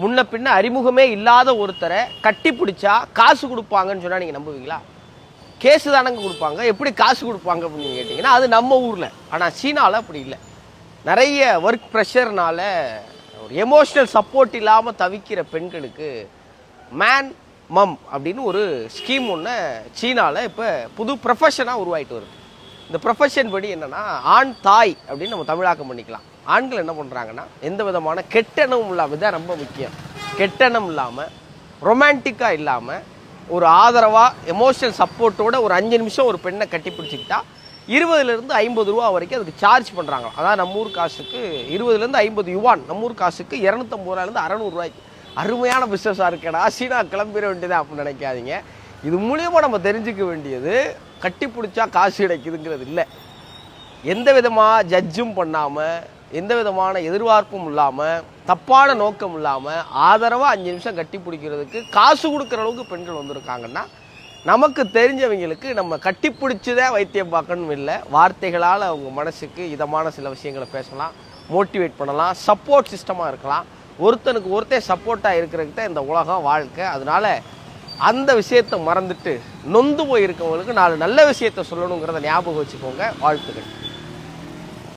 முன்ன பின்ன அறிமுகமே இல்லாத ஒருத்தரை கட்டி பிடிச்சா காசு கொடுப்பாங்கன்னு சொன்னால் நீங்கள் நம்புவீங்களா? கேஸு தானங்க கொடுப்பாங்க. எப்படி காசு கொடுப்பாங்க அப்படின்னு கேட்டிங்கன்னா அது நம்ம ஊரில். ஆனால் சீனாவில் அப்படி இல்லை. நிறைய ஒர்க் ப்ரெஷர்னால ஒரு எமோஷ்னல் சப்போர்ட் இல்லாமல் தவிக்கிற பெண்களுக்கு மேன் மம் அப்படின்னு ஒரு ஸ்கீம் ஒன்று சீனாவில் இப்போ புது ப்ரொஃபஷனாக உருவாயிட்டு வருது. இந்த ப்ரொஃபஷன் படி என்னன்னா ஆண் தாய் அப்படின்னு நம்ம தமிழாக்கம் பண்ணிக்கலாம். ஆண்கள் என்ன பண்ணுறாங்கன்னா எந்த விதமான கெட்டெண்ணம் இல்லாமல் இதான் ரொம்ப முக்கியம். கெட்டெண்ணம் இல்லாமல் ரொமான்டிக்காக இல்லாமல் ஒரு ஆதரவாக எமோஷனல் சப்போர்ட்டோட ஒரு அஞ்சு நிமிஷம் ஒரு பெண்ணை கட்டி பிடிச்சிக்கிட்டா இருபதுலேருந்து ஐம்பது ரூபா வரைக்கும் அதுக்கு சார்ஜ் பண்ணுறாங்க அதான் நம்ம ஊர் காசுக்கு இருபதுலேருந்து ஐம்பது யுவான் நம்ம ஊர் காசுக்கு இரநூத்தம்பது ரூபாயிலேருந்து அறநூறுவாய்க்கு. அருமையான பிஸ்னஸாக இருக்கேடா சீனா கிளம்பிட வேண்டியதா அப்படின்னு நினைக்காதீங்க. இது மூலியமாக நம்ம தெரிஞ்சுக்க வேண்டியது கட்டி பிடிச்சா காசு கிடைக்குதுங்கிறது இல்லை. எந்த விதமாக ஜட்ஜும் பண்ணாமல் எந்த விதமான எதிர்பார்ப்பும் இல்லாமல் தப்பான நோக்கம் இல்லாமல் ஆதரவாக அஞ்சு நிமிஷம் கட்டி பிடிக்கிறதுக்கு காசு கொடுக்குற அளவுக்கு பெண்கள் வந்திருக்காங்கன்னா நமக்கு தெரிஞ்சவங்களுக்கு நம்ம கட்டி வைத்தியம் பார்க்கணும் இல்லை. வார்த்தைகளால் அவங்க மனசுக்கு இதமான சில விஷயங்களை பேசலாம் மோட்டிவேட் பண்ணலாம் சப்போர்ட் சிஸ்டமாக இருக்கலாம். ஒருத்தனுக்கு ஒருத்தன் சப்போர்ட்டாக இருக்கிறதுக்கு தான் இந்த உலகம் வாழ்க்கை. அதனால் அந்த விஷயத்தை மறந்துட்டு நொந்து போயிருக்கவங்களுக்கு நாலு நல்ல விஷயத்த சொல்லணுங்கிறத ஞாபகம் வச்சுக்கோங்க. வாழ்த்துக்கள்.